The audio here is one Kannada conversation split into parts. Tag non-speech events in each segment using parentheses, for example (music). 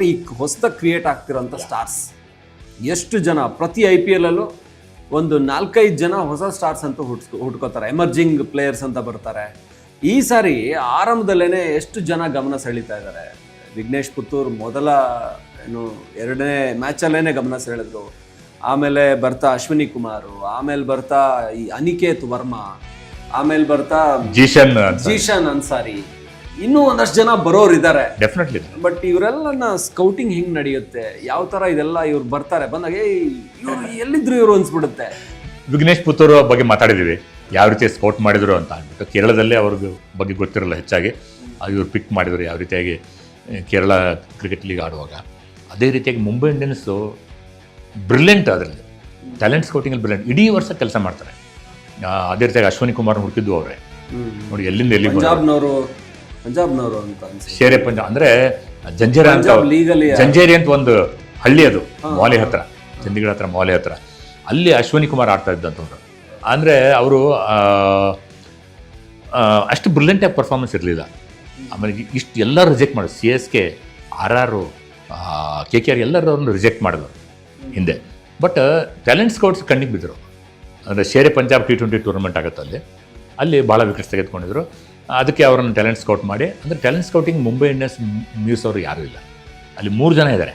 ಅಂದರೆ ಈ ಹೊಸದಾಗಿ ಕ್ರಿಯೇಟ್ ಆಗ್ತಿರೋಂಥ ಸ್ಟಾರ್ಸ್ ಎಷ್ಟು ಜನ ಪ್ರತಿ ಐ ಪಿ ಎಲ್ಲಲ್ಲೂ ಒಂದು ನಾಲ್ಕೈದು ಜನ ಹೊಸ ಸ್ಟಾರ್ಸ್ ಅಂತ ಹುಟ್ಸ್ಕೊ ಹುಟ್ಕೋತಾರೆ. ಎಮರ್ಜಿಂಗ್ ಪ್ಲೇಯರ್ಸ್ ಅಂತ ಬರ್ತಾರೆ. ಈ ಸಾರಿ ಆರಂಭದಲ್ಲೇ ಎಷ್ಟು ಜನ ಗಮನ ಸೆಳೀತಾ ಇದ್ದಾರೆ? ವಿಘ್ನೇಶ್ ಪುತ್ತೂರ್ ಮೊದಲ ಏನು ಎರಡನೇ ಮ್ಯಾಚಲ್ಲೇ ಗಮನ ಸೆಳೆದ್ರು. ಆಮೇಲೆ ಬರ್ತಾ ಅಶ್ವಿನಿ ಕುಮಾರು ಆಮೇಲೆ ಬರ್ತಾ ಈ ಅನಿಕೇತ್ ವರ್ಮಾ ಆಮೇಲೆ ಬರ್ತಾ ಜೀಶನ್ ಜೀಶನ್ ಅನ್ಸಾರಿ. ಇನ್ನೂ ಒಂದಷ್ಟು ಜನ ಬರೋರು ಇದ್ದಾರೆ ಡೆಫಿನೆಟ್ಲಿ ಬಟ್ ಇವರೆಲ್ಲ ಸ್ಕೌಟಿಂಗ್ ಹೆಂಗ್ ನಡೆಯುತ್ತೆ? ಯಾವ ತರ ಇದೆಲ್ಲ ಇವ್ರು ಬರ್ತಾರೆ? ಬಂದಾಗ ಇವ್ರು ಎಲ್ಲಿದ್ರು ಇವರು? ಅನ್ಸ್ಬಿಡುತ್ತೆ. ವಿಘ್ನೇಶ್ ಪುತ್ತೂರು ಬಗ್ಗೆ ಮಾತಾಡಿದೀವಿ. ಯಾವ ರೀತಿ ಸ್ಕೌಟ್ ಮಾಡಿದ್ರು ಅಂತ ಅಂದ್ಬಿಟ್ಟು ಕೇರಳದಲ್ಲೇ ಅವ್ರಿಗೆ ಬಗ್ಗೆ ಗೊತ್ತಿರಲ್ಲ ಹೆಚ್ಚಾಗಿ. ಇವ್ರು ಪಿಕ್ ಮಾಡಿದ್ರು ಯಾವ ರೀತಿಯಾಗಿ ಕೇರಳ ಕ್ರಿಕೆಟ್ ಲೀಗ್ ಆಡುವಾಗ. ಅದೇ ರೀತಿಯಾಗಿ ಮುಂಬೈ ಇಂಡಿಯನ್ಸು ಬ್ರಿಲಿಯಂಟ್ ಅದರಲ್ಲಿ. ಟ್ಯಾಲೆಂಟ್ ಸ್ಕೌಟಿಂಗಲ್ಲಿ ಬ್ರಿಲಿಯಂಟ್ ಇಡೀ ವರ್ಷ ಕೆಲಸ ಮಾಡ್ತಾರೆ. ಅದೇ ರೀತಿಯಾಗಿ ಅಶ್ವಿನಿ ಕುಮಾರ್ ಹುಡುಕಿದ್ದು ಅವರೇ. ನೋಡಿ ಎಲ್ಲಿಂದ ಎಲ್ಲಿ ಪಂಜಾಬ್ನವರು ಅಂತ ಅನ್ಸುತ್ತೆ. ಶೇರೆ ಪಂಜಾಬ್ ಅಂದ್ರೆ ಜಂಜೇರ ಅಂತ ಪಂಜಾಬ್ ಲೀಗಲಿ ಜಂಜೇರಿ ಅಂತ ಒಂದು ಹಳ್ಳಿ ಅದು ಮಾಲೆ ಹತ್ರ ಚಂಡೀಗಢ ಹತ್ರ ಮಾಲೆ ಹತ್ರ. ಅಲ್ಲಿ ಅಶ್ವಿನಿ ಕುಮಾರ್ ಆಡ್ತಾ ಇದ್ದಂಥವ್ರು. ಅಂದರೆ ಅವರು ಅಷ್ಟು ಬ್ರಿಲಿಯಂಟಾಗಿ ಪರ್ಫಾರ್ಮೆನ್ಸ್ ಇರಲಿಲ್ಲ. ಆಮೇಲೆ ಇಷ್ಟು ಎಲ್ಲ ರಿಜೆಕ್ಟ್ ಮಾಡೋದು C S K R R K K R ಎಲ್ಲರೂ ಅವ್ರನ್ನ ರಿಜೆಕ್ಟ್ ಮಾಡಿದ್ರು ಹಿಂದೆ. ಬಟ್ ಟ್ಯಾಲೆಂಟ್ ಸ್ಕೌಟ್ಸ್ ಕಣ್ಣಿಗೆ ಬಿದ್ದರು. ಅಂದರೆ Shere Punjab T twenty tournament ಆಗುತ್ತೆ ಅಲ್ಲಿ. ಅಲ್ಲಿ ಭಾಳ ವಿಕೆಟ್ಸ್ ತೆಗೆದುಕೊಂಡಿದ್ರು. ಅದಕ್ಕೆ ಅವರನ್ನು ಟ್ಯಾಲೆಂಟ್ ಸ್ಕೌಟ್ ಮಾಡಿ. ಅಂದರೆ ಟ್ಯಾಲೆಂಟ್ ಸ್ಕೌಟಿಂಗ್ ಮುಂಬೈ ಇಂಡಿಯನ್ಸ್ ಮ್ಯೂಸ್ ಅವರು ಯಾರೂ ಇಲ್ಲ. ಅಲ್ಲಿ ಮೂರು ಜನ ಇದ್ದಾರೆ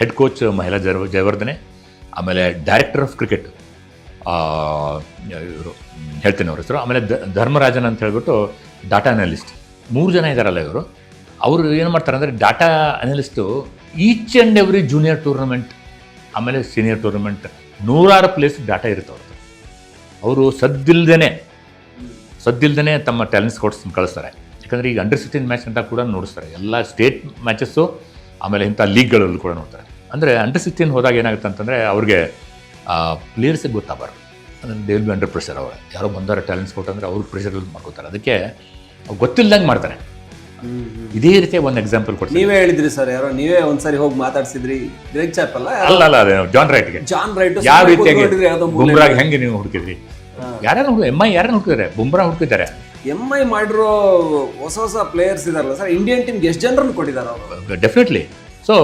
ಹೆಡ್ ಕೋಚ್ ಮಹಿಳಾ ಜಯ ಜಯವರ್ಧನೆ, ಆಮೇಲೆ ಡೈರೆಕ್ಟರ್ ಆಫ್ ಕ್ರಿಕೆಟ್ ಇವರು, ಹೇಳ್ತೇನೆ ಅವ್ರ ಹೆಸರು. ಆಮೇಲೆ ಧರ್ಮರಾಜನ್ ಅಂತ ಹೇಳ್ಬಿಟ್ಟು ಡಾಟಾ ಅನಲಿಸ್ಟ್ ಮೂರು ಜನ ಇದ್ದಾರಲ್ಲ ಇವರು. ಅವರು ಏನು ಮಾಡ್ತಾರೆ ಅಂದರೆ data analyst each and every junior tournament ಆಮೇಲೆ ಸೀನಿಯರ್ ಟೂರ್ನಮೆಂಟ್ ನೂರಾರು ಪ್ಲೇಸ್ ಡಾಟಾ ಇರುತ್ತೆ ಅವ್ರದ್ದು. ಅವರು ಸದ್ದಿಲ್ದೇನೆ ಸದ್ದಿಲ್ದೇ ತಮ್ಮ ಟ್ಯಾಲೆಂಟ್ ಸ್ಕೌಟ್ಸ್ ಕಳಿಸ್ತಾರೆ. ಯಾಕಂದರೆ ಈಗ ಅಂಡರ್ ಸಿಕ್ಸ್ಟೀನ್ ಮ್ಯಾಚ್ ಅಂತ ಕೂಡ ನೋಡಿಸ್ತಾರೆ. ಎಲ್ಲ ಸ್ಟೇಟ್ ಮ್ಯಾಚಸ್ಸು ಆಮೇಲೆ ಇಂಥ ಲೀಗ್ಗಳಲ್ಲೂ ಕೂಡ ನೋಡ್ತಾರೆ. ಅಂದರೆ ಅಂಡರ್ ಸಿಕ್ಸ್ಟೀನ್ ಹೋದಾಗ ಏನಾಗುತ್ತೆ ಅಂತಂದರೆ ಅವ್ರಿಗೆ ಪ್ಲೇಯರ್ಸಿಗೆ ಗೊತ್ತಾಗಬಾರ್ದು ಅಂದರೆ they will be under pressure ಅವರು. ಯಾರೋ ಬಂದಾರ ಟ್ಯಾಲೆಂಟ್ ಸ್ಕೌಟ್ ಅಂದರೆ ಅವ್ರು ಪ್ರೆಷರ್ ಮಾಡ್ಕೋತಾರೆ. ಅದಕ್ಕೆ ಅವ್ರು ಗೊತ್ತಿಲ್ದಂಗೆ ಮಾಡ್ತಾರೆ. ಇದೇ ರೀತಿ ಒಂದು ಎಕ್ಸಾಂಪಲ್ ಕೊಡ್ತೀನಿ. ನೀವೇ ಹೇಳಿದ್ರಿ ಸರ್ ಯಾರೋ ನೀವೇ ಒಂದ್ಸರಿ ಹೋಗಿ ಮಾತಾಡ್ಸಿದ್ರಿ. ಗ್ರೇಟ್ ಚಾಪ್ ಅಲ್ಲ ಅಲ್ಲ ಅಲ್ಲ ಜಾನ್ ರೈಟ್ಗೆ ಜಾನ್ ರೈಟ್ ಯಾವ ರೀತಿಯಾಗಿ ಬುಮ್ರಾಗ್ ಹೆಂಗೆ ನೀವು ಹುಡುಕಿದ್ರಿ? ಯಾರ್ಯಾರು ಹುಡುಗ ಎಂ ಐ ಯಾರು ಹುಡುಕಿದ್ದಾರೆ ಬುಮ್ರಾ ಹುಡುಕಿದ್ದಾರೆ ಎಂ ಐ ಮಾಡಿರೋ ಹೊಸ ಹೊಸ ಪ್ಲೇಯರ್ಸ್ ಇದಾರಲ್ಲ ಸರ್ ಇಂಡಿಯನ್ ಟೀಮ್ಗೆ ಎಷ್ಟು ಜನರನ್ನು ಕೊಟ್ಟಿದ್ದಾರೆ ಅವರು? ಡೆಫಿನೆಟ್ಲಿ ಸೊ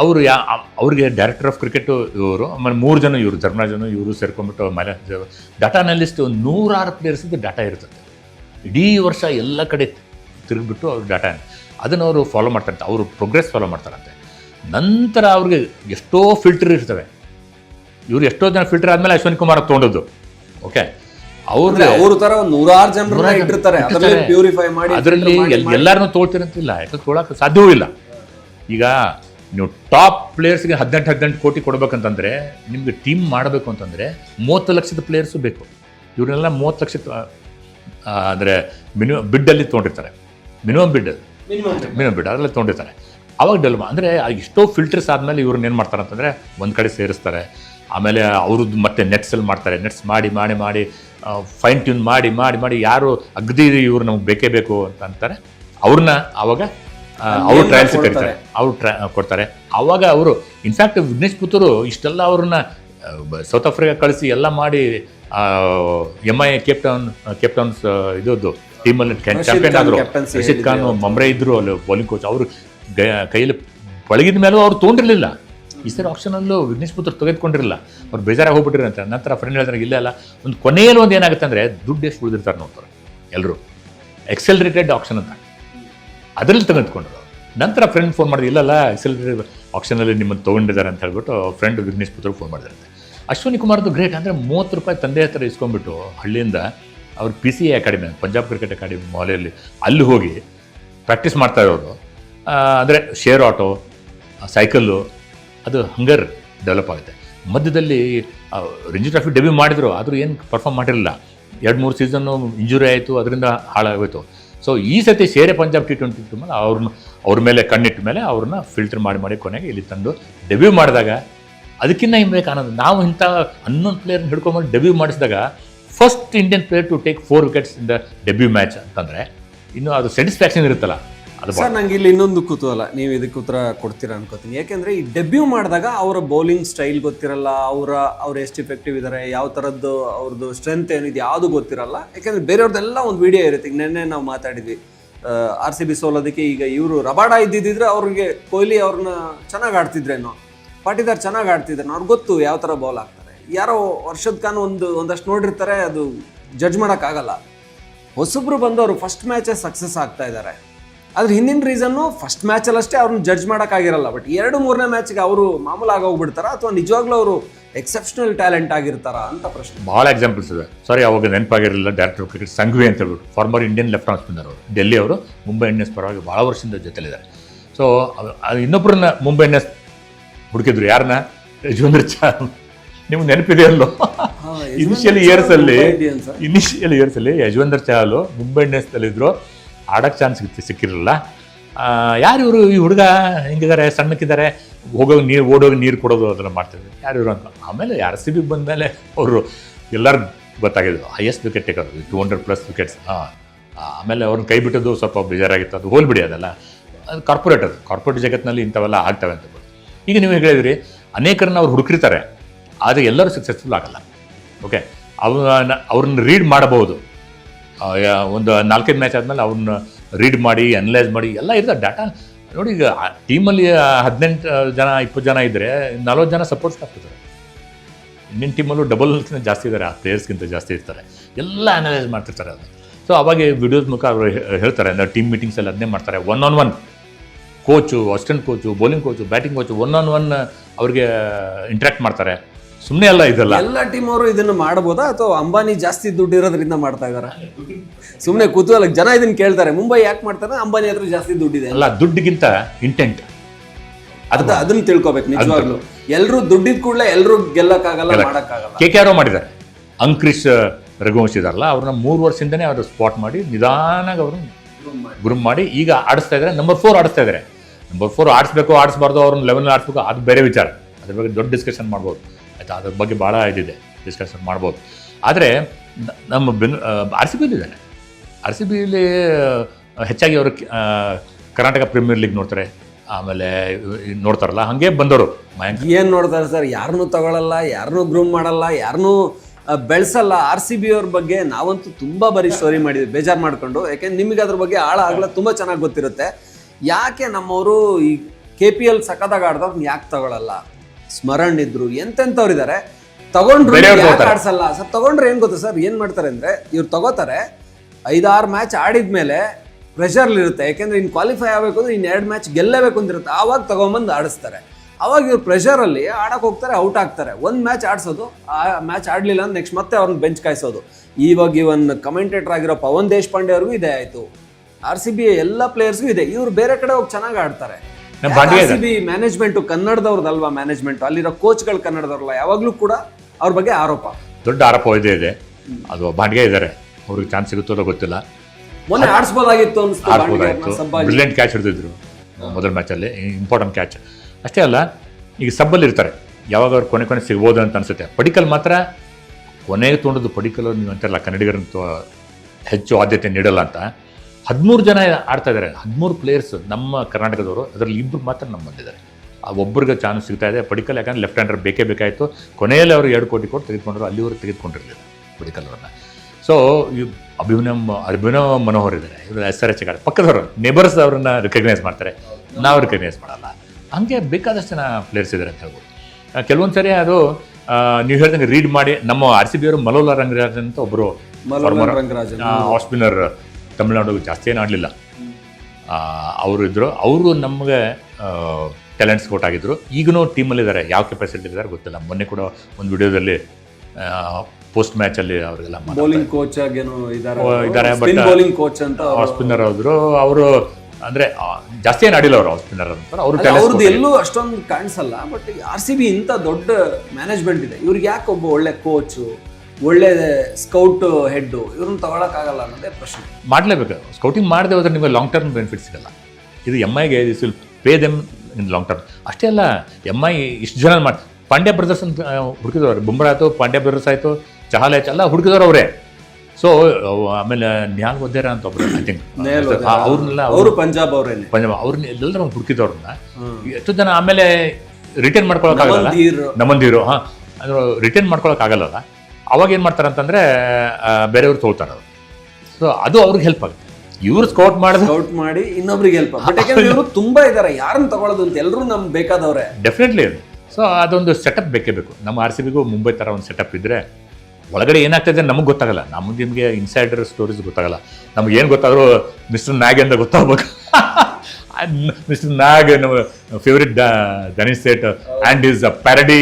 ಅವರು ಯಾ ಅವ್ರಿಗೆ ಡೈರೆಕ್ಟರ್ ಆಫ್ ಕ್ರಿಕೆಟು ಇವರು ಆಮೇಲೆ ಮೂರು ಜನ ಇವರು ಧರ್ಮರಾಜನು ಇವರು ಸೇರ್ಕೊಂಡ್ಬಿಟ್ಟು ಮೇಲೆ ಡಾಟಾ ಅನಲಿಸ್ಟ್ ನೂರಾರು ಪ್ಲೇಯರ್ಸಿದ್ದು ಡಾಟಾ ಇರ್ತದೆ ಇಡೀ ವರ್ಷ ಎಲ್ಲ ಕಡೆ ತಿರುಗಿಬಿಟ್ಟು ಅವ್ರು ಡಾಟಾ ಅದನ್ನು ಅವರು ಫಾಲೋ ಮಾಡ್ತಾರಂತೆ. ಅವರು ಪ್ರೋಗ್ರೆಸ್ ಫಾಲೋ ಮಾಡ್ತಾರಂತೆ. ನಂತರ ಅವ್ರಿಗೆ ಎಷ್ಟೋ ಫಿಲ್ಟರ್ ಇರ್ತವೆ. ಇವರು ಎಷ್ಟೋ ಜನ ಫಿಲ್ಟರ್ ಆದಮೇಲೆ ಅಶ್ವಿನ್ ಕುಮಾರ್ ತೊಗೊಂಡದ್ದು. ಓಕೆ ಅವ್ರಿಗೆ ಅವ್ರ ತರ ಒಂದು ನೂರಾರು ಜನರನ್ನ ಇಟ್ಟಿರ್ತಾರೆ. ಅದರಲ್ಲಿ ಪ್ಯೂರಿಫೈ ಮಾಡಿ ಅದರಲ್ಲಿ ಎಲ್ಲರನ್ನೂ ತೊಗೊಳ್ತಿರಂತಿಲ್ಲ ಯಾಕಂದ್ರೆ ತೊಗೊಳಕ್ಕೆ ಸಾಧ್ಯವೂ ಇಲ್ಲ. ಈಗ ನೀವು ಟಾಪ್ ಪ್ಲೇಯರ್ಸ್ಗೆ ಹದಿನೆಂಟು ಹದಿನೆಂಟು ಕೋಟಿ ಕೊಡ್ಬೇಕಂತಂದ್ರೆ ನಿಮ್ಗೆ ಟೀಮ್ ಮಾಡಬೇಕು ಅಂತಂದ್ರೆ ಮೂವತ್ತು ಲಕ್ಷದ ಪ್ಲೇಯರ್ಸು ಬೇಕು. ಇವರೆಲ್ಲ ಮೂವತ್ತು ಲಕ್ಷ ಅಂದರೆ ಮಿನಿಮಮ್ ಬಿಡ್ಡಲ್ಲಿ ತೊಗೊಂಡಿರ್ತಾರೆ. Minimum bid. ಮಿನಿಮಮ್ ಬಿಡ್ ಅದರಲ್ಲಿ ತೊಗೊಂಡಿರ್ತಾರೆ. ಅವಾಗ ಡೆವಲಪ್ ಅಂದರೆ ಎಷ್ಟೋ ಫಿಲ್ಟರ್ಸ್ ಆದಮೇಲೆ ಇವ್ರನ್ನ ಏನು ಮಾಡ್ತಾರೆ ಅಂತಂದರೆ ಒಂದು ಕಡೆ ಸೇರಿಸ್ತಾರೆ. ಆಮೇಲೆ ಅವ್ರದ್ದು ಮತ್ತೆ ನೆಟ್ಸಲ್ಲಿ ಮಾಡ್ತಾರೆ. ನೆಟ್ಸ್ ಮಾಡಿ ಮಾಡಿ ಮಾಡಿ ಫೈನ್ ಟ್ಯೂನ್ ಮಾಡಿ ಮಾಡಿ ಮಾಡಿ ಯಾರು ಅಗ್ದಿ ಇವ್ರು ನಮ್ಗೆ ಬೇಕೇ ಬೇಕು ಅಂತ ಅಂತಾರೆ. ಅವ್ರನ್ನ ಅವಾಗ ಅವ್ರು ಟ್ರಯಲ್ಸ್. ಕರೀತಾರೆ. ಅವ್ರು ಟ್ರೈ ಕೊಡ್ತಾರೆ. ಅವಾಗ ಅವರು ಇನ್ಫ್ಯಾಕ್ಟ್ ವಿಘ್ನೇಶ್ ಪುತ್ರರು ಇಷ್ಟೆಲ್ಲ ಅವ್ರನ್ನ ಸೌತ್ ಆಫ್ರಿಕಾ ಕಳಿಸಿ ಎಲ್ಲ ಮಾಡಿ M I Cape Town Cape Towns ಇದದ್ದು ಟೀಮಲ್ಲಿ ಚಾಂಪಿಯನ್ ಆದರು. ರಶೀದ್ ಖಾನ್. ಮಮ್ರೆ ಇದ್ರು ಅಲ್ಲಿ ಬೌಲಿಂಗ್ ಕೋಚ್ ಅವರು ಕೈಯಲ್ಲಿ ಪಳಗಿದ ಮೇಲೂ ಅವ್ರು ತೊಗೊಂಡಿರಲಿಲ್ಲ. ಈ ಸರಿ ಆಪ್ಷನಲ್ಲೂ ವಿಘ್ನೇಶ್ ಪುತ್ರ ತೆಗೆದುಕೊಂಡಿರಲ್ಲ ಅವ್ರು ಬೇಜಾರಾಗಿ ಹೋಗ್ಬಿಟ್ಟಿರಿ ಅಂತ. ನಂತರ ಫ್ರೆಂಡ್ ಹೇಳ್ತಾರೆ, ಇಲ್ಲ ಅಲ್ಲ ಒಂದು ಕೊನೆಯಲ್ಲಿ ಒಂದು ಏನಾಗುತ್ತೆ ಅಂದರೆ ದುಡ್ಡು ಎಷ್ಟು ಉಳಿದಿರ್ತಾರೆ ನೋಡ್ತಾರೆ ಎಲ್ಲರೂ ಎಕ್ಸೆಲ್ರೇಟೆಡ್ ಆಪ್ಷನ್ ಅಂತ. ಅದರಲ್ಲಿ ತೆಗೆದುಕೊಂಡ್ರು. ನಂತರ ಫ್ರೆಂಡ್ ಫೋನ್ ಮಾಡಿದ್ರು ಇಲ್ಲಲ್ಲ ಎಕ್ಸೆಲ್ರೇಟೆಡ್ ಆಪ್ಷನಲ್ಲಿ ನಿಮ್ಮನ್ನು ತೊಗೊಂಡಿದ್ದಾರೆ ಅಂತ ಹೇಳ್ಬಿಟ್ಟು ಫ್ರೆಂಡ್ ವಿಘ್ನೇಶ್ ಪುತ್ರ ಫೋನ್ ಮಾಡಿದ್ದಾರೆ ಅಶ್ವಿನಿ ಕುಮಾರ್ದು ಗ್ರೇಟ್ ಅಂದರೆ ಮೂವತ್ತು ರೂಪಾಯಿ ತಂದೆ ಹತ್ರ ಇಸ್ಕೊಂಡ್ಬಿಟ್ಟು ಹಳ್ಳಿಯಿಂದ ಅವ್ರು P C A academy Punjab cricket academy ಮಾಲೆಯಲ್ಲಿ ಅಲ್ಲಿ ಹೋಗಿ ಪ್ರಾಕ್ಟೀಸ್ ಮಾಡ್ತಾ ಇರೋರು. ಅಂದರೆ ಶೇರ್ ಆಟೋ ಸೈಕಲ್ಲು ಅದು ಹಂಗರ್ ಡೆವಲಪ್ ಆಗುತ್ತೆ. ಮಧ್ಯದಲ್ಲಿ ರಿಂಜಿ ಟ್ರಾಫಿ ಡೆಬ್ಯೂ ಮಾಡಿದ್ರು, ಆದರೂ ಏನು ಪರ್ಫಾರ್ಮ್ ಮಾಡಿರಲಿಲ್ಲ. ಎರಡು ಮೂರು ಸೀಸನ್ನು ಇಂಜುರಿ ಆಯಿತು, ಅದರಿಂದ ಹಾಳಾಗೋಯಿತು. ಸೊ ಈ ಸತಿ ಸೇರೆ ಪಂಜಾಬ್ ಟಿ ಟ್ವೆಂಟಿ ಮೇಲೆ ಅವ್ರನ್ನ, ಅವ್ರ ಮೇಲೆ ಕಣ್ಣಿಟ್ಟ ಮೇಲೆ ಅವ್ರನ್ನ ಫಿಲ್ಟರ್ ಮಾಡಿ ಮಾಡಿ ಕೊನೆಗೆ ಇಲ್ಲಿ ತಂದು ಡೆಬ್ಯೂ ಮಾಡಿದಾಗ ಅದಕ್ಕಿಂತ ಬೇಕು ಅನ್ನೋದು. ನಾವು ಇಂಥ ಹನ್ನೊಂದು ಪ್ಲೇಯರ್ನ ಹಿಡ್ಕೊಂಬಂದು ಡೆಬ್ಯೂ ಮಾಡಿಸಿದಾಗ first Indian player to take four wickets in the debut match ಅಂತಂದರೆ, ಇನ್ನು ಅದು ಸ್ಯಾಟಿಸ್ಫ್ಯಾಕ್ಷನ್ ಇರುತ್ತಲ್ಲ. ಸರ್ ನಂಗೆ ಇಲ್ಲಿ ಇನ್ನೊಂದು ಕುತೂಹಲ. ನೀವು ಇದಕ್ಕೆ ಉತ್ತರ ಕೊಡ್ತೀರಾ ಅನ್ಕೋತೀನಿ. ಯಾಕೆಂದ್ರೆ ಈ ಡೆಬ್ಯೂ ಮಾಡಿದಾಗ ಅವರ ಬೌಲಿಂಗ್ ಸ್ಟೈಲ್ ಗೊತ್ತಿರಲ್ಲ ಅವರ ಅವ್ರು ಎಷ್ಟು ಇಫೆಕ್ಟಿವ್ ಇದ್ದಾರೆ ಯಾವ ಥರದ್ದು ಅವ್ರದ್ದು ಸ್ಟ್ರೆಂತ್ ಏನಿದೆ ಯಾವುದು ಗೊತ್ತಿರಲ್ಲ. ಯಾಕೆಂದ್ರೆ ಬೇರೆಯವ್ರದ್ದೆಲ್ಲ ಒಂದು ವಿಡಿಯೋ ಇರುತ್ತೆ. ಈಗ ನೆನ್ನೆ ನಾವು ಮಾತಾಡಿದ್ವಿ ಆರ್ ಸಿ ಬಿ ಸೋಲೋದಕ್ಕೆ ಈಗ ಇವರು ರಬಾಡ ಇದ್ದಿದ್ರೆ ಅವ್ರಿಗೆ ಕೊಹ್ಲಿ ಅವ್ರನ್ನ ಚೆನ್ನಾಗಿ ಆಡ್ತಿದ್ರೇನೋ ಪಾಟಿದಾರ್ ಚೆನ್ನಾಗಿ ಆಡ್ತಿದ್ರೆ ಅವ್ರಿಗೆ ಗೊತ್ತು ಯಾವ ಥರ ಬೌಲ್ ಆಗ್ತಾರೆ ಯಾರೋ ವರ್ಷದ ಖಾನ್ ಒಂದು ಒಂದಷ್ಟು ನೋಡಿರ್ತಾರೆ ಅದು ಜಡ್ಜ್ ಮಾಡೋಕ್ಕಾಗಲ್ಲ. ಹೊಸಬ್ರು ಬಂದು ಅವರು ಫಸ್ಟ್ ಮ್ಯಾಚೇ ಸಕ್ಸಸ್ ಆಗ್ತಾ ಇದ್ದಾರೆ ಅದ್ರ ಹಿಂದಿನ ರೀಸನ್ನು ಫಸ್ಟ್ ಮ್ಯಾಚಲ್ಲಷ್ಟೇ ಅವ್ರನ್ನ ಜಡ್ಜ್ ಮಾಡೋಕ್ಕಾಗಿರಲ್ಲ ಬಟ್ ಎರಡು ಮೂರನೇ ಮ್ಯಾಚ್ಗೆ ಅವರು ಮಾಮೂಲಾಗಿ ಹೋಗ್ಬಿಡ್ತಾರಾ? ಅಥವಾ ನಿಜವಾಗ್ಲೂ ಅವರು ಎಕ್ಸೆಪ್ಷನಲ್ ಟ್ಯಾಲೆಂಟ್ ಆಗಿರ್ತಾರ ಅಂತ ಪ್ರಶ್ನೆ. ಭಾಳ ಎಕ್ಸಾಂಪಲ್ಸ್ ಇದೆ ಸಾರಿ ಅವಾಗ ನೆನಪಾಗಿರಲಿಲ್ಲ ಡೈರೆಕ್ಟರ್ ಕ್ರಿಕೆಟ್ ಸಂಘವಿ ಅಂತ ಹೇಳ್ಬಿಟ್ಟು. Former Indian left arm spinner ಅವರು. ಡೆಲ್ಲಿ ಅವರು ಮುಂಬೈ ಇಂಡಿಯನ್ಸ್ ಪರವಾಗಿ ಭಾಳ ವರ್ಷದಿಂದ ಜೊತೆಲಿದ್ದಾರೆ. ಸೊ ಇನ್ನೊಬ್ಬರನ್ನ ಮುಂಬೈ ಇಂಡಿಯನ್ಸ್ ಹುಡುಕಿದ್ರು ಯಾರನ್ನ ಯಜವಂದ್ರ ಚಹಾ ನಿಮ್ಗೆ ನೆನಪಿದೆ ಅಲ್ಲೋ ಇನಿಷಿಯಲ್ ಇಯರ್ಸ್ ಅಲ್ಲಿ ಇನಿಷಿಯಲ್ ಇಯರ್ಸ್ ಅಲ್ಲಿ ಯಜವಂದರ್ ಚಹಲ್ ಮುಂಬೈ ಇಂಡಿಯನ್ಸ್ ಇದ್ರು ಚಾನ್ಸ್ ಚಾನ್ಸ್ ಸಿಕ್ಕಿರಲಿಲ್ಲ. ಯಾರು ಇವರು? ಈ ಹುಡುಗ ಹಿಂಗಿದ್ದಾರೆ ಸಣ್ಣಕ್ಕಿದ್ದಾರೆ ಹೋಗೋಗಿ ನೀರು ಓಡೋಗಿ ನೀರು ಕೊಡೋದು ಅದನ್ನು ಮಾಡ್ತಿದ್ರು ಯಾರು ಇವರು ಅಂತ. ಆಮೇಲೆ ಆರ್ ಸಿ ಬಿ ಬಂದಮೇಲೆ ಅವರು ಎಲ್ಲರಿಗೂ ಗೊತ್ತಾಗಿದ್ದು highest wicket taker two hundred plus wickets ಹಾಂ. ಆಮೇಲೆ ಅವ್ರನ್ನ ಕೈ ಬಿಟ್ಟದ್ದು ಸ್ವಲ್ಪ ಬೇಜಾರಾಗಿತ್ತು. ಅದು ಹೋಲ್ಬಿಡಿ ಅದೆಲ್ಲ. ಅದು ಕಾರ್ಪೊರೇಟ್ ಅದು. ಕಾರ್ಪೊರೇಟ್ ಜಗತ್ತಿನಲ್ಲಿ ಇಂಥವೆಲ್ಲ ಆಗ್ತವೆ ಅಂತ ಈಗ ನೀವು ಹೇಳಿದ್ರಿ? ಅನೇಕರನ್ನ ಅವ್ರು ಹುಡುಕಿರ್ತಾರೆ, ಆದರೆ ಎಲ್ಲರೂ ಸಕ್ಸಸ್ಫುಲ್ ಆಗಲ್ಲ. ಓಕೆ ಅವನ್ನ ಅವ್ರನ್ನ ರೀಡ್ ಮಾಡಬಹುದು. ಒಂದು ನಾಲ್ಕೈದು ಮ್ಯಾಚ್ ಆದಮೇಲೆ ಅವ್ರನ್ನ ರೀಡ್ ಮಾಡಿ ಅನಲೈಸ್ ಮಾಡಿ, ಎಲ್ಲ ಇರ್ತದೆ. ಡಾಟಾ ನೋಡಿ ಈಗ ಟೀಮಲ್ಲಿ ಹದಿನೆಂಟು ಜನ, ಇಪ್ಪತ್ತು ಜನ ಇದ್ದರೆ ನಲ್ವತ್ತು ಜನ ಸಪೋರ್ಟ್ಸ್ ಆಗ್ತಿದ್ದಾರೆ ಇಂಡಿಯನ್ ಟೀಮಲ್ಲೂ ಡಬಲ್ ಜಾಸ್ತಿ ಇದ್ದಾರೆ ಆ ಪ್ಲೇಯರ್ಸ್ಗಿಂತ ಜಾಸ್ತಿ ಇರ್ತಾರೆ. ಎಲ್ಲ ಅನಲೈಸ್ ಮಾಡ್ತಿರ್ತಾರೆ ಅದು ಸೊ ಅವಾಗ ವಿಡಿಯೋಸ್ ಮುಖ ಅವರು ಹೇಳ್ತಾರೆ, ಅಂದರೆ ಟೀಮ್ ಮೀಟಿಂಗ್ಸಲ್ಲಿ ಅದನ್ನೇ ಮಾಡ್ತಾರೆ. One on one coach assistant coach bowling coach batting coach one on one ಅವ್ರಿಗೆ ಇಂಟ್ರ್ಯಾಕ್ಟ್ ಮಾಡ್ತಾರೆ. ಸುಮ್ಮನೆ ಅಲ್ಲ ಇದೆಲ್ಲ. ಎಲ್ಲ ಟೀಮ್ ಅವರು ಇದನ್ನ ಮಾಡಬಹುದಾ ಅಥವಾ ಅಂಬಾನಿ ಜಾಸ್ತಿ ದುಡ್ಡು ಇರೋದ್ರಿಂದ ಮಾಡ್ತಾ ಇದ್ದಾರೆ ಸುಮ್ಮನೆ ಕುತೂಹಲ ಜನ ಇದನ್ನ ಕೇಳ್ತಾರೆ ಮುಂಬೈ ಯಾಕೆ ಮಾಡ್ತಾರೆ? ಅಂಬಾನಿ ಹತ್ರ ಜಾಸ್ತಿ ದುಡ್ಡಿದೆ ಅಲ್ಲ ದುಡ್ಡಿಗಿಂತ ಇಂಟೆಂಟ್ ಅದ ಅದನ್ನ ತಿಳ್ಕೊಬೇಕು ನಿಜವಾಗ್ಲು. ಎಲ್ರು ದುಡ್ಡಿದ ಕೂಡಲೇ ಎಲ್ರು ಗೆಲ್ಲಕ್ಕಾಗಲ್ಲ ಮಾಡಕ್ಕಾಗಲ್ಲ. ಕೆ ಕೆ ಆರ್ ಮಾಡಿದ್ದಾರೆ. ಅಂಕ್ರಿಶ್ ರಘುವಂಶ್ ಇದಾರಲ್ಲ ಅವ್ರನ್ನ ಮೂರು ವರ್ಷದಿಂದನೇ ಅವರು ಸ್ಪಾಟ್ ಮಾಡಿ ನಿಧಾನಾಗಿ ಅವ್ರನ್ನ ಗ್ರೂಮ್ ಮಾಡಿ ಈಗ ಆಡಿಸ್ತಾ ಇದ್ದಾರೆ ನಂಬರ್ ಫೋರ್ ಆಡಿಸ್ತಾ ಇದ್ದಾರೆ ನಂಬರ್ ಫೋರ್ ಆಡಿಸ್ಬೇಕು ಆಡಿಸ್ಬಾರ್ದು ಅವ್ರನ್ನ ಲೆವೆನ್ ಆಡಿಸ್ಬೇಕು ಅದು ಬೇರೆ ವಿಚಾರ. ಅದ್ರ ಬಗ್ಗೆ ದೊಡ್ಡ ಡಿಸ್ಕಷನ್ ಮಾಡ್ಬೋದು. ಆಯ್ತಾ? ಅದ್ರ ಬಗ್ಗೆ ಭಾಳ ಇದಿದೆ ಡಿಸ್ಕಷನ್ ಮಾಡ್ಬೋದು. ಆದರೆ ನಮ್ಮ ಬೆಂಗ್ ಆರ್ ಸಿ ಬಿಲಿ ಇದ್ದಾರೆ ಆರ್ ಸಿ ಬಿಲಿ ಹೆಚ್ಚಾಗಿ ಅವರು ಕರ್ನಾಟಕ ಪ್ರೀಮಿಯರ್ ಲೀಗ್ ನೋಡ್ತಾರೆ. ಆಮೇಲೆ ನೋಡ್ತಾರಲ್ಲ, ಹಾಗೆ ಬಂದವರು ಮಯಾಂಕ್ ಏನು ನೋಡ್ತಾರೆ ಸರ್? ಯಾರನ್ನೂ ತಗೊಳ್ಳಲ್ಲ ಯಾರನ್ನೂ ಗ್ರೂಮ್ ಮಾಡಲ್ಲ ಯಾರನ್ನೂ ಬೆಳೆಸಲ್ಲ. ಆರ್ ಸಿ ಬಿ ಅವ್ರ ಬಗ್ಗೆ ನಾವಂತೂ ತುಂಬ ಬರೀ ಸ್ಟೋರಿ ಮಾಡಿದ್ವಿ, ಬೇಜಾರು ಮಾಡ್ಕೊಂಡು. ಯಾಕೆಂದ್ರೆ ನಿಮಗೆ ಅದ್ರ ಬಗ್ಗೆ ಆಳ ಆಗಲ್ಲ ತುಂಬ ಚೆನ್ನಾಗಿ ಗೊತ್ತಿರುತ್ತೆ. ಯಾಕೆ ನಮ್ಮವರು ಈ ಕೆ ಪಿ ಎಲ್ ಸಖತ್ತಾಗಿ ಆಡ್ದವ್ರನ್ನ ಯಾಕೆ ತಗೊಳಲ್ಲ? ಸ್ಮರಣ್ ಇದ್ರು ಎಂತೆಂಥವ್ರಿದ್ದಾರೆ ತಗೊಂಡ್ರು ಆಡ್ಸಲ್ಲ? ಸರ್ ತಗೊಂಡ್ರೆ ಏನ್ ಗೊತ್ತಾ ಸರ್? ಏನ್ ಮಾಡ್ತಾರೆ ಅಂದ್ರೆ ಇವ್ರು ತಗೋತಾರೆ ಐದಾರು ಮ್ಯಾಚ್ ಆಡಿದ್ಮೇಲೆ ಪ್ರೆಷರ್ ಇರುತ್ತೆ. ಯಾಕೆಂದ್ರೆ ಇನ್ ಕ್ವಾಲಿಫೈ ಆಗಬೇಕು ಅಂದ್ರೆ ಇನ್ ಎರಡು ಮ್ಯಾಚ್ ಗೆಲ್ಲಬೇಕು ಅಂತ ಇರುತ್ತೆ. ಆವಾಗ ತಗೊಂಬಂದು ಆಡಿಸ್ತಾರೆ. ಅವಾಗ ಇವ್ರು ಪ್ರೆಷರಲ್ಲಿ ಆಡಕ್ ಹೋಗ್ತಾರೆ ಔಟ್ ಆಗ್ತಾರೆ. ಒಂದು ಮ್ಯಾಚ್ ಆಡ್ಸೋದು ಆ ಮ್ಯಾಚ್ ಆಡ್ಲಿಲ್ಲ ಅಂದ್ರೆ ನೆಕ್ಸ್ಟ್ ಮತ್ತೆ ಅವ್ರನ್ನ ಬೆಂಚ್ ಕಾಯಿಸೋದು. ಇವಾಗ ಇವನ್ ಕಮೆಂಟೇಟರ್ ಆಗಿರೋ ಪವನ್ ದೇಶಪಾಂಡೆ ಅವ್ರಿಗೂ ಇದೆ ಆಯ್ತು. ಆರ್ ಸಿ ಬಿ ಎಲ್ಲ ಪ್ಲೇಯರ್ಸ್ಗೂ ಇದೆ. ಇವ್ರು ಬೇರೆ ಕಡೆ ಹೋಗಿ ಚೆನ್ನಾಗಿ ಆಡ್ತಾರೆ. ನಮ್ಮ ಬಿ ಮ್ಯಾನೇಜ್ಮೆಂಟ್ ಕನ್ನಡದವ್ರದಲ್ವಾ ಮ್ಯಾನೇಜ್ಮೆಂಟ್ ಅಲ್ಲಿರೋ ಕೋಚ್ಗಳು ಕನ್ನಡದವ್ರಲ್ಲ ಯಾವಾಗ್ಲೂ ಕೂಡ ಅವ್ರ ಬಗ್ಗೆ ಆರೋಪ. ದೊಡ್ಡ ಆರೋಪ ಇದೇ ಇದೆ. ಅದು ಬಾಂಡಿಗೆ ಇದ್ದಾರೆ ಅವ್ರಿಗೆ ಚಾನ್ಸ್ ಸಿಗುತ್ತೋ ಗೊತ್ತಿಲ್ಲ. ಮೊನ್ನೆ ಆಡಿಸ್ಬೋದಾಗಿತ್ತು ಸಬ್ಬಾಗಿ. Brilliant catch ಹಿಡಿದಿದ್ರು. ಮೊದಲ ಮ್ಯಾಚಲ್ಲಿ ಇಂಪಾರ್ಟೆಂಟ್ ಕ್ಯಾಚ್ ಅಷ್ಟೇ ಅಲ್ಲ ಈಗ ಸಬ್ಬಲ್ಲಿ ಇರ್ತಾರೆ. ಯಾವಾಗ ಅವ್ರು ಕೊನೆ ಕೊನೆ ಸಿಗ್ಬೋದು ಅಂತ ಅನ್ಸುತ್ತೆ. ಪಡಿಕಲ್ ಮಾತ್ರ ಕೊನೆಗೆ ತೊಗೊಂಡದ್ದು ಪಡಿಕಲ್ ನೀವು ಅಂತಾರಲ್ಲ ಕನ್ನಡಿಗರಂತೂ ಹೆಚ್ಚು ಆದ್ಯತೆ ನೀಡಲ್ಲ ಅಂತ. ಹದಿಮೂರು ಜನ ಆಡ್ತಾ ಇದ್ದಾರೆ. ಹದಿಮೂರು ಪ್ಲೇಯರ್ಸ್ ನಮ್ಮ ಕರ್ನಾಟಕದವರು ಅದರಲ್ಲಿ ಇಬ್ಬರು ಮಾತ್ರ ನಮ್ಮ ಬಂದಿದ್ದಾರೆ. ಆ ಒಬ್ಬರಿಗೆ ಚಾನ್ಸ್ ಸಿಗ್ತಾ ಇದೆ. ಪಡಿಕಲ್ ಯಾಕಂದ್ರೆ ಲೆಫ್ಟ್ ಹ್ಯಾಂಡರ್ ಬೇಕೇ ಬೇಕಾಯಿತು. ಕೊನೆಯಲ್ಲಿ ಅವರು ಎರಡು ಕೋಟಿ ಕೊಟ್ಟು ತೆಗೆದುಕೊಂಡ್ರು. ಅಲ್ಲಿವರು ತೆಗೆದುಕೊಂಡಿರಲಿಲ್ಲ ಪಡಿಕಲ್ ಅವ್ರನ್ನ. ಸೊ ಈ ಅಭಿನವ್ ಅಭಿನವ್ ಮನೋಹರ್ ಇದ್ದಾರೆ. ಇವರು ಎಸ್ ಆರ್ ಎಚ್ ಪಕ್ಕದವರು ನೇಬರ್ಸ್ ಅವ್ರನ್ನ ರಿಕಗ್ನೈಸ್ ಮಾಡ್ತಾರೆ. ನಾವು ರಿಕಗ್ನೈಸ್ ಮಾಡಲ್ಲ. ಹಂಗೆ ಬೇಕಾದಷ್ಟು ಜನ ಪ್ಲೇಯರ್ಸ್ ಇದ್ದಾರೆ ಅಂತ ಹೇಳ್ಬೋದು. ಕೆಲವೊಂದು ಸರಿ ಅದು ನೀವು ಹೇಳ್ದಂಗೆ ರೀಡ್ ಮಾಡಿ ನಮ್ಮ ಆರ್ ಸಿ ಬಿ ಅವರು ಮಲೋಲ ರಂಗರಾಜ್ ಅಂತ ಒಬ್ಬರು ಆಫ್ ಸ್ಪಿನ್ನರ್ ತಮಿಳ್ನಾಡು ಜಾಸ್ತಿ ಏನು ಆಡಲಿಲ್ಲ ಅವರು ಇದ್ದರು ಅವರು ನಮಗೆ ಟ್ಯಾಲೆಂಟ್ ಸ್ಕೌಟ್ ಆಗಿದ್ರು. ಈಗನೂ ಟೀಮಲ್ಲಿ ಇದ್ದಾರೆ ಯಾವ ಕೆಪಾಸಿಟಿ ಇದ್ದಾರೆ ಗೊತ್ತಿಲ್ಲ. ಮೊನ್ನೆ ಕೂಡ ಒಂದು ವಿಡಿಯೋದಲ್ಲಿ ಪೋಸ್ಟ್ ಮ್ಯಾಚಲ್ಲಿ ಅವರಿಗೆಲ್ಲ ಬೌಲಿಂಗ್ ಕೋಚ್ ಆಗೇನೋ ಇದ್ದಾರೆ ಸ್ಪಿನ್ ಬೌಲಿಂಗ್ ಕೋಚ್ ಅಂತ ಅವ್ರು- ಸ್ಪಿನ್ನರ್ ಹೋದ್ರು ಅವರು ಅಂದರೆ ಜಾಸ್ತಿ ಏನು ಆಡಿಲ್ಲ ಅವರು ಸ್ಪಿನ್ನರ್ ಅಂತ ಅವರು ಅವ್ರದ್ದು ಎಲ್ಲೂ ಅಷ್ಟೊಂದು ಕಾಣಿಸಲ್ಲ ಬಟ್ ಆರ್ ಸಿ ಬಿ ಇಂಥ ದೊಡ್ಡ ಮ್ಯಾನೇಜ್ಮೆಂಟ್ ಇದೆ. ಇವ್ರಿಗೆ ಯಾಕೆ ಒಬ್ಬ ಒಳ್ಳೆ ಕೋಚು ಒಳ್ಳೆ ಸ್ಕೌಟ್ ಹೆಡ್ ಇವ್ರನ್ನ ತಗೊಳಕ್ಕಾಗಲ್ಲ ಅನ್ನೋದೇ ಪ್ರಶ್ನೆ. ಮಾಡಲೇಬೇಕು. ಸ್ಕೌಟಿಂಗ್ ಮಾಡದೆ ಹೋದ್ರೆ ನಿಮಗೆ ಲಾಂಗ್ ಟರ್ಮ್ ಬೆನಿಫಿಟ್ ಸಿಗಲ್ಲ. ಇದು M ಐಗೆ this will pay them in long term ಅಷ್ಟೇ ಅಲ್ಲ ಎಂ ಐ ಇಷ್ಟು ಜನ ಮಾಡಿ ಪಾಂಡ್ಯ ಬ್ರದರ್ಸ್ ಅಂತ ಹುಡುಕಿದವ್ರು. ಬುಮ್ರಾ ಆಯಿತು ಪಾಂಡ್ಯ ಬ್ರದರ್ಸ್ ಆಯಿತು ಚಹಲ್ ಆಯ್ತು ಎಲ್ಲ ಹುಡುಕಿದವ್ರು ಅವರೇ. ಸೊ ಆಮೇಲೆ ನ್ಯಾಲ್ ಒದ್ದೇರ ಅಂತ ಒಬ್ರು ಐ ಥಿಂಕ್ ಅವ್ರನ್ನೆಲ್ಲ ಅವರು ಪಂಜಾಬ್ ಅವರೇ ಪಂಜಾಬ್ ಅವ್ರನ್ನ ಎಲ್ಲರೂ ಹುಡುಕಿದವ್ರನ್ನ. ಎಷ್ಟು ಜನ ಆಮೇಲೆ ರಿಟರ್ನ್ ಮಾಡ್ಕೊಳಕ್ಕಾಗಲ್ಲ ಮಂದೀರ್ ನಮ್ಮಂದಿರು ಹಾಂ. ಅಂದ್ರೆ ರಿಟರ್ನ್ ಮಾಡ್ಕೊಳಕ್ಕಾಗಲ್ಲ ಅವಾಗ ಏನು ಮಾಡ್ತಾರೆ ಅಂತಂದರೆ ಬೇರೆಯವ್ರು ತೊಗೊಳ್ತಾರೆ ಅವರು. ಸೊ ಅದು ಅವ್ರಿಗೆ ಹೆಲ್ಪ್ ಆಗುತ್ತೆ. ಇವ್ರು ಸ್ಕೌಟ್ ಮಾಡಿ ಸ್ಕೌಟ್ ಮಾಡಿ ಇನ್ನೊಬ್ರಿಗೆ ಹೆಲ್ಪ್ ಬಟ್ (laughs) ಯಾಕಂದ್ರೆ ಇವರು ತುಂಬಾ ಇದ್ದಾರೆ ಯಾರನ್ನು ತಗೊಳ್ಳೋದು ಅಂತ ಎಲ್ಲರೂ ನಮ್ಗೆ ಬೇಕಾದವ್ರೆ. ಡೆಫಿನೆಟ್ಲಿ ಅದು. ಸೊ ಅದೊಂದು ಸೆಟಪ್ ಬೇಕೇ ಬೇಕು. ನಮ್ಮ ಆರ್ ಸಿ ಬಿಗೂ ಮುಂಬೈ ಥರ ಒಂದು ಸೆಟಪ್ ಇದ್ದರೆ ಒಳಗಡೆ ಏನಾಗ್ತದೆ ನಮಗೆ ಗೊತ್ತಾಗಲ್ಲ. ನಮ್ಗೆ ನಿಮಗೆ ಇನ್ಸೈಡರ್ ಸ್ಟೋರೀಸ್ ಗೊತ್ತಾಗಲ್ಲ. ನಮ್ಗೆ ಏನು ಗೊತ್ತಾದರೂ ಮಿಸ್ಟರ್ ನಾಗ್ ಅಂತ ಗೊತ್ತಾಗಬೇಕು. ಮಿಸ್ಟರ್ (laughs) ನಾಗ್ ನಮ್ಮ favourite Danish Sait and his parody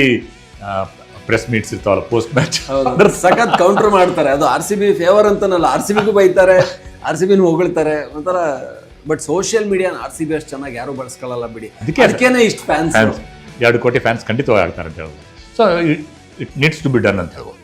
press meets ಇರ್ತಾವಲ್ಲ ಪೋಸ್ಟ್ ಮ್ಯಾಚ್ ಅದ್ರ ಸಖತ್ ಕೌಂಟರ್ ಮಾಡ್ತಾರೆ. ಅದು ಆರ್ ಸಿ ಬಿ ಫೇವರ್ ಅಂತನಲ್ಲ ಆರ್ ಸಿ ಬಿಗೂ ಬೈತಾರೆ ಆರ್ ಸಿ ಬಿನೂ ಹೊಗಳ್ತಾರೆ ಒಂಥರ ಬಟ್ ಸೋಷಿಯಲ್ ಮೀಡಿಯಾನ ಆರ್ ಸಿ ಬಿ ಅಷ್ಟು ಚೆನ್ನಾಗಿ ಯಾರು ಬಳಸ್ಕೊಳ್ಳಲ್ಲ ಬಿಡಿ. ಅದಕ್ಕೆ ಅದಕ್ಕೇನೆ ಇಷ್ಟು ಫ್ಯಾನ್ಸ್ ಎರಡು ಕೋಟಿ ಫ್ಯಾನ್ಸ್ ಖಂಡಿತವಾಗಿ ಆಗ್ತಾರೆ ಅಂತ ಹೇಳ್ಬೋದು. So it needs to be done ಅಂತ ಹೇಳ್ಬೋದು.